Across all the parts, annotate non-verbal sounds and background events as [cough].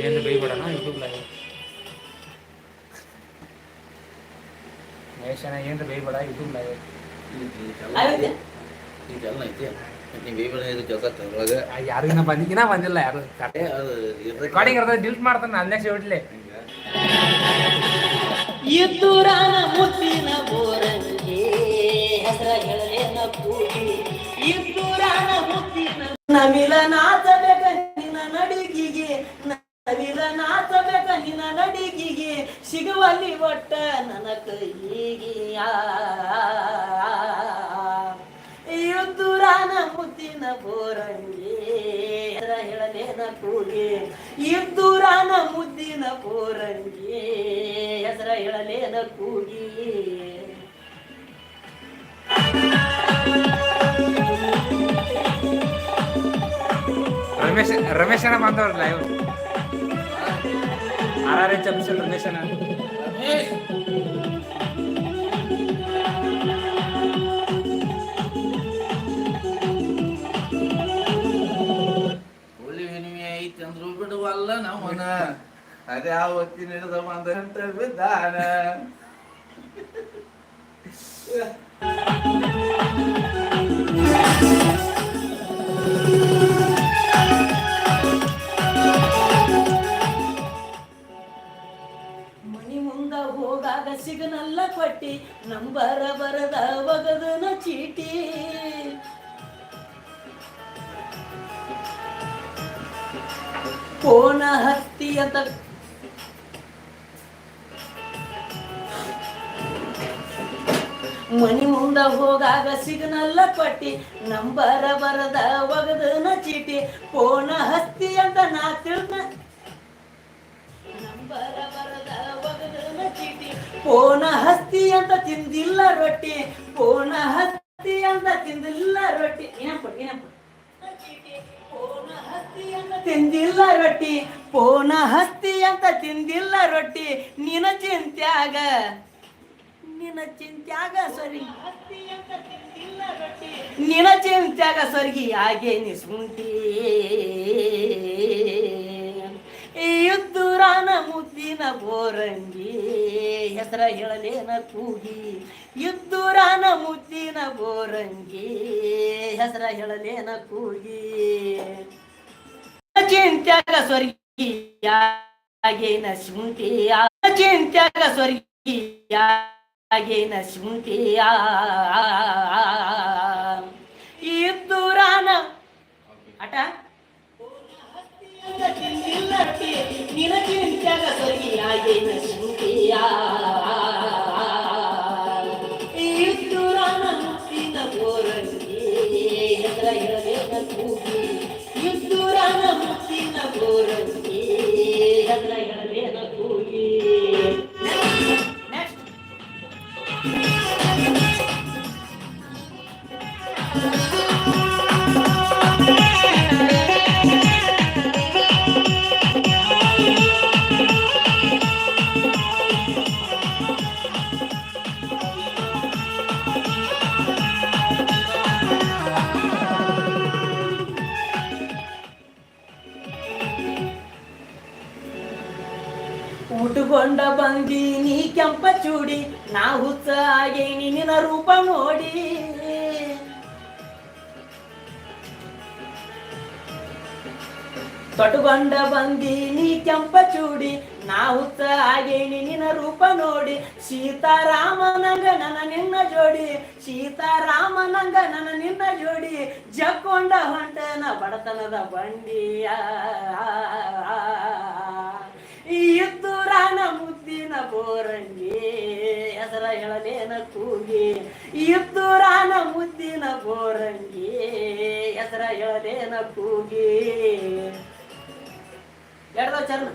ಏನು ಬೈಬೇಡಣ YouTube live ಮಹೇಶನ ಏನು ಬೈಬೇಡ YouTube live ಇದೆಲ್ಲ ಐತಿ ನೀವು ಬೇಬನ ಇದು ಕೆಲಸ ಒಳಗೆ ಯಾರು ಇನ್ನ ಬಂದಿ ಇನ್ನ ಬಂದಿಲ್ಲ ಯಾರು. ರೆಕಾರ್ಡಿಂಗ್ ಇರ್ತದೆ ಡಿಲ್ಟ್ ಮಾಡ್ತಾನೆ ಅಲ್ಲಿ ನೆಕ್ಸ್ಟ್ ಇಡ್ಲಿ ಇದ್ದೂರಾನ ಮುತ್ತಿನ ಬೋರಂಗಿ ಹೆಸರ ಹೇಳಲೇನ ಕೂಗಿ ಇದ್ದೂರಾನ ಮುತ್ತಿನ ನವಿಲ ಹೇಳಲೇನ ಕೂಗಿ ಇದ್ದೂರಾನ ಮುದ್ದಿನ ಪೂರಂಗಿ ಹೆಸರ ಹೇಳಲೇನ ಕೂಗಿ. ರಮೇಶ್ ರಮೇಶನ ಬಂದವ್ರಲ್ಲ ಇವ್ರು? ಆರ್ ಆರ್ ಎಚ್ ರಮೇಶನ. real aqui nessa mandante vida, né? [laughs] ಮನಿ ಮುಂದ ಹೋಗಾಗ ಸಿಗ್ನಲ್ಲ ಕೊಟ್ಟಿ, ನಂಬರ ಬರದ ಒಗದನ ಚೀಟಿ ಕೋಣ ಹಸ್ತಿ ಅಂತ ನಾ ತಿಳ್ದ ನಂಬರ ಬರದ ಒಗದನ ಚೀಟಿ ಹಸ್ತಿ ಅಂತ ತಿಂದಿಲ್ಲ ರೊಟ್ಟಿ ಕೋಣ ಹಸ್ತಿ ಅಂತ ತಿಂದಿಲ್ಲ ರೊಟ್ಟಿ. ಏನಪ್ಪ ಏನಪ್ಪ ತಿಂದಿಲ್ಲ ರೊಟ್ಟಿ ಪೋಣ ಹಸ್ತಿ ಅಂತ ತಿಂದಿಲ್ಲ ರೊಟ್ಟಿ ನಿನ ಚಿಂತ್ಯಾಗ ನಿನ ಚಿಂತ್ಯಾಗ ಸರಿ. ನಿನ ಚಿಂತ್ಯಾಗ ಸರಿಗಿ ಹಾಗೆ ನಿಸುಂಟಿ ಯುದ್ಧುರಾನ ಮುದ್ದಿನ ಬೋರಂಗಿ ಹೆಸರ ಹೇಳಲೇನ ಕೂಗಿ. ಯುದ್ಧುರಾನ ಮುದ್ದಿನ ಬೋರಂಗಿ ಹೆಸರ ಹೇಳಲೇನ ಕೂಗಿ. ಚಿಂತ್ಯಾಗ ಸ್ವರ್ಗಿ ಆಗೇನ ಶುಂಠಿ ಚಿಂತ್ಯಾಗ ಸ್ವರ್ಗಿ ಶುಂಠಿ ಇದ್ದೂರಾನ ಆಟ? ಇದ್ದೂರಾನ ಮುಕ್ತಿನ ಬೋರಂಗಿ ಹೆಸರ ಉಟ್ಕೊಂಡ ಬಂದಿ ನೀ ಕೆಂಪ ಚೂಡಿ, ನಾ ಹುಚ್ಚ ಆಗೇನಿ ನಿನ್ನ ರೂಪ ನೋಡಿ. ತೊಟ್ಕೊಂಡ ಬಂದಿ ನೀ ಕೆಂಪ ಚೂಡಿ, ನಾ ಹುಚ್ಚ ಆಗೇನಿ ನಿನ್ನ ರೂಪ ನೋಡಿ. ಸೀತಾರಾಮನಂಗ ನನ್ನ ನಿನ್ನ ಜೋಡಿ, ಸೀತಾರಾಮನಂಗ ನನ್ನ ನಿನ್ನ ಜೋಡಿ. ಜಕ್ಕೊಂಡ ಹೊಂಟನ ಬಡತನದ ಬಂಡಿಯ. ಇತ್ತು ಮುದ್ದಿನ ಬೋರಂಗಿ ಹೆಸರ ಹೇಳಲೇನ ಕೂಗಿ ಇದ್ದೂರಾನ ಮುದ್ದಿನ ಬೋರಂಗಿ ಹೆಸರ ಹೇಳಲೇನ ಕೂಗಿ. ಎಡ್ದವ ಚರ್ಮ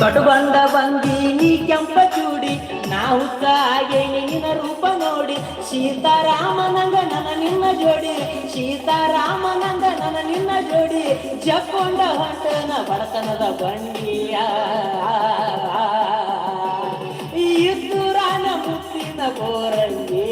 ಕಟು ಬಂದ ಬಂದಿ ನೀ ಕೆಂಪ ಚೂಡಿ ನಾ ಹುತ್ತ ಹಾಗೆ ನಿನ್ನ ರೂಪ ನೋಡಿ. ಸೀತಾರಾಮನಂಗ ನನ್ನ ನಿನ್ನ ಜೋಡಿ. ಸೀತಾರಾಮನಂಗ ನನ್ನ ನಿನ್ನ ಜೋಡಿ. ಜಕ್ಕೊಂಡ ಹೊಂಟನ ಬಡತನದ ಬಂಡಿಯ. ಇದ್ದೂರಾನ ಮುತ್ತಿನ ಕೋರಂಗಿ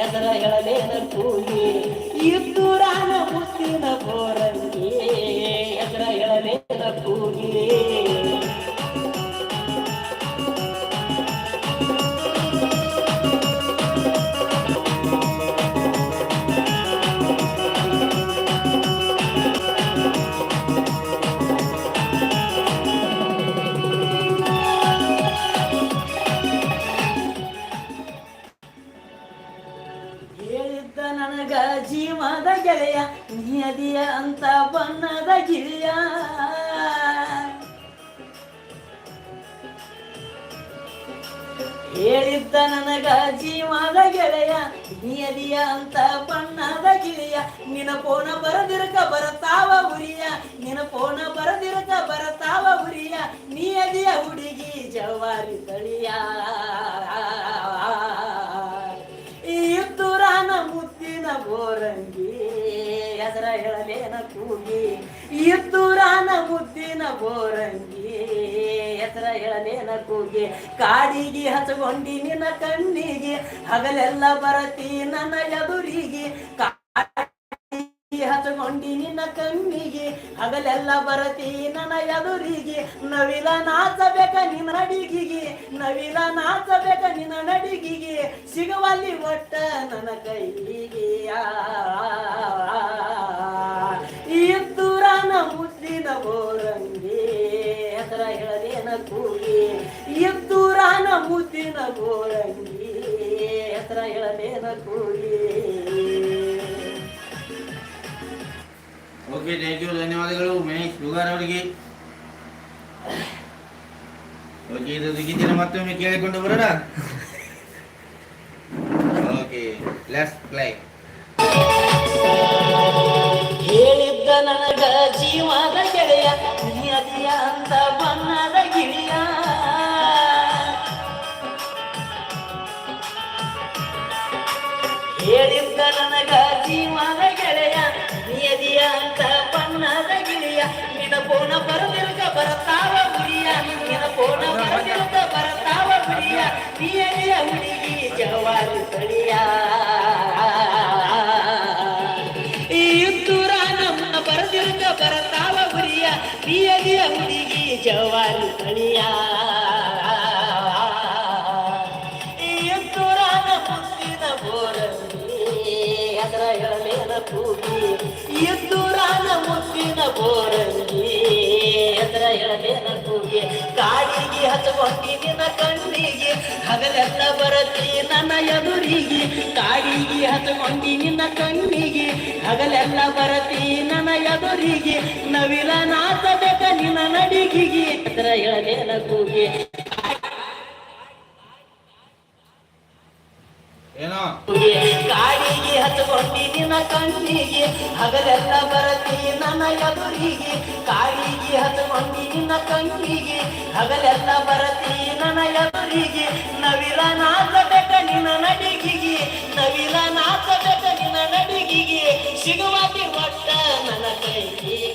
ಹೇಳ ಹೇಳಲೇನ ಕೂಗಿ. ಇದ್ದೂರಾನ ಮುತ್ತಿನ ಬೋರಂಗಿ ಬಣ್ಣದ ಗಿಳಿಯ ಹೇಳಿದ್ದ ನನಗ ಜೀವದ ಗೆಳೆಯ ನಿಯದಿಯ ಅಂತ ಬಣ್ಣದ ಗಿಳಿಯ ನಿನ ಪೋನ ಬರದಿರಕ ಬರತಾವ ಉರಿಯ ನಿನ ಪೋನ ಬರದಿರಕ ಬರತಾವ ಉರಿಯ ನಿಯದಿಯ ಹುಡುಗಿ ಜವಾರಿ ತಳಿಯ ಇದ್ದುರಾನ ಮುತ್ತಿನ ಬೋರಂಗಿ ಹೇಳಲೇನ ಕೂಗಿ? ಇದ್ದೂರಾನ ಮುದ್ದಿನ ಬೋರಂಗಿ. ಹೆಸರ ಹೇಳಲೇನ ಕೂಗಿ? ಕಾಡಿಗೆ ಹಚ್ಕೊಂಡಿ ನಿನ್ನ ಕಣ್ಣಿಗೆ ಹಗಲೆಲ್ಲ ಬರತಿ ನನ್ನ ಎದುರಿಗೆ. ಹಚ್ಕೊಂಡಿ ನಿನ್ನ ಕಣ್ಣಿಗೆ ಹಗಲೆಲ್ಲ ಬರತಿ ನನ್ನ ಎದುರಿಗೆ. ನವಿಲ ನಾಚಬೇಕ ನಿನ್ನ ನಡಿಗಿಗೆ ನವಿಲ ನಾಚಬೇಕ ನಿನ್ನ ನಡಿಗಿಗೆ ಸಿಗುವಲ್ಲಿ ಒಟ್ಟ ನನ್ನ ಕೈಗೆ ಬೋರಂಗಿ ಹೆಸರ ಹೇಳಲೇನ ಕೂಗಿ. ಇದ್ದೂರಾನ ಮುದ್ದಿನ ಬೋರಂಗಿ ಹೆಸರ ಹೇಳದೇನ ಕೂಗಿ. ಓಕೆ ಥ್ಯಾಂಕ್ ಯು ಧನ್ಯವಾದಗಳು. ಮಹೇಶ್ ಶುಗರ್ ಅವರಿಗೆ. ಓಕೆ ಇದು ಗೀತೆನ ಮತ್ತೊಮ್ಮೆ ಕೇಳಿಕೊಂಡು ಬರೋಣ. ಓಕೆ ಲೆಟ್ಸ್ ಪ್ಲೇ ಹೇಳಿದ್ದ ನನಗ ಜೀವದ ಗೆಳೆಯ ನಿಯದಿಯ ಅಂತ ಬಣ್ಣದ ಗಿಳಿಯ. ಹೇಳಿದ್ದ ನನಗ ಜೀವದ ಗೆಳೆಯ ನಿಯದಿಯ ಅಂತ ಬಣ್ಣದ ಗಿಳಿಯ. ನಿನ್ನ ಪೋಣ ಬರದಿರುಗ ಬರತಾವ ಗುರಿಯ ನಿನ್ನ ಪೋಣ ಬರದಿರುಗ ಬರತಾವ ಗುರಿಯ ನಿಯದಿಯ ಹುಡುಗಿ ಜವಾರಿ ತಳಿಯ ಬರತಾವ ಗುರಿಯ ಬಿಯದಿಯ ಹುಡುಗಿ ಜವಾರಿ ಕಳಿಯ. ಯುತ್ತೂರ ಮುತ್ತಿನ ಬೋರಲ್ಲಿ ಅದರ ಹೇಳಬೇನ ಕೂಗಿ ಅದರ ಕಾಡಿಗೆ ಹತ್ತು ನಿನ್ನ ಕಣ್ಣಿಗೆ ಹಗಲೆಲ್ಲ ಬರತ್ತೀ ನನ್ನ ಎದುರಿಗೆ. ಕಾಡಿಗೆ ಹತ್ಕೊಂಡಿ ನಿನ್ನ ಕಣ್ಣಿಗೆ. ಹಗಲೆಲ್ಲ ಬರತಿ ನನ್ನ ಎದುರಿಗೆ. ನವಿಲ ನಾಚಬೇಕ ನಿನ್ನ ನಡಿಗೆಗೆ. ಅದರ ಹೇಳಲೇನ ಕೂಗಿ. ಹಚ್ಕೊಂಡಿ ನಿನ್ನ ಕಣ್ಣಿಗೆ, ಹಗಲೆಲ್ಲ ಬರತಿ ನನ್ನ ಎದುರಿಗೆ. ಕಾಳಿಗೆ ಹಚ್ಕೊಂಡಿ ನಿನ್ನ ಕಣ್ಣಿಗೆ, ಹಗಲೆಲ್ಲ ಬರತಿ ನನ್ನ ಎದುರಿಗೆ. ನವಿಲ ನಾಚಬೇಕ ನಿನ್ನ ನಡಿಗಿಗೆ ನವಿಲ ನಾಚಬೇಕ ನಿನ್ನ ನಡಿಗಿಗೆ. ಸಿಗುವತಿ ಒಟ್ಟ ನನ್ನ ಕೈಗೆ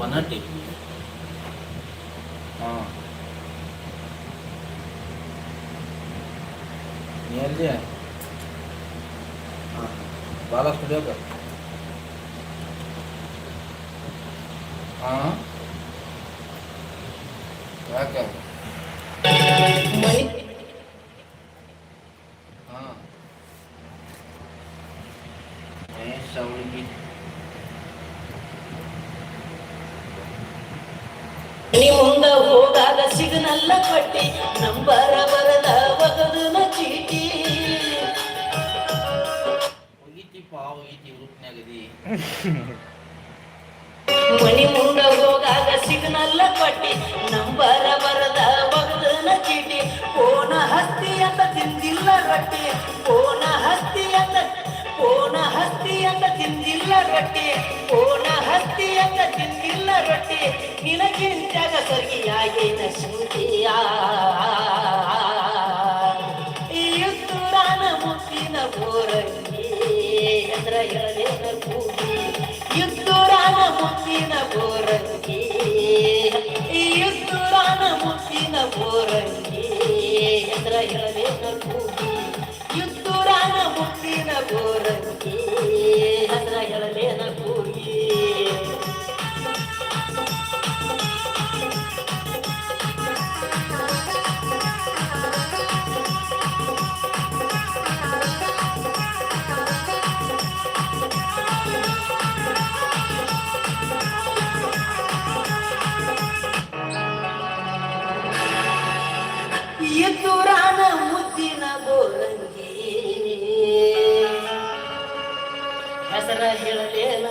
వన్ థర్టీ नियरली है हाँ बाला स्टूडियो का हाँ क्या क्या ಇಲ್ಲ ನಂಬರ ಬರದ ಬಗದನ ಚೀಟಿ. ಹೋಗಿತಿಪ್ಪ ಮನಿ ಮುಂದ ಹೋಗಾಗ ಸಿಗ್ನಲ್ಲ ಪಟ್ಟಿ ನಂಬರ ಬರದ ಬಗದನ ಚೀಟಿ. ಕೋನ ಹಸ್ತಿ ಅಂತ ತಿಂದಿಲ್ಲ ಗಟ್ಟಿ ಕೋನ ಹಸ್ತಿ ಅಂತ ಕೋನ ಹಸ್ತಿ ಅಂತ ತಿಂದಿಲ್ಲ ಗಟ್ಟಿ ಕೋನ ಹಸ್ತಿ ಅಂತ ತಿಂದಿಲ್ಲ ಗಟ್ಟಿ ನಿನಗೆ ಸರಿಯಾಗೇನ ಶಿಂತಿಯ ಯುದ್ಧುರಾನ ಬೋರಂಗಿ ಎಂದ್ರ ಹೇಳಲೇನ ಕೂಗಿ ಯುದ್ಧುರಾನ ಬೋರಂಗಿ. ಎದುರಾನ ಮುದ್ದಿನ ಗೋರಂಗಿ ಹೆಸರ ಹೇಳಲೇನ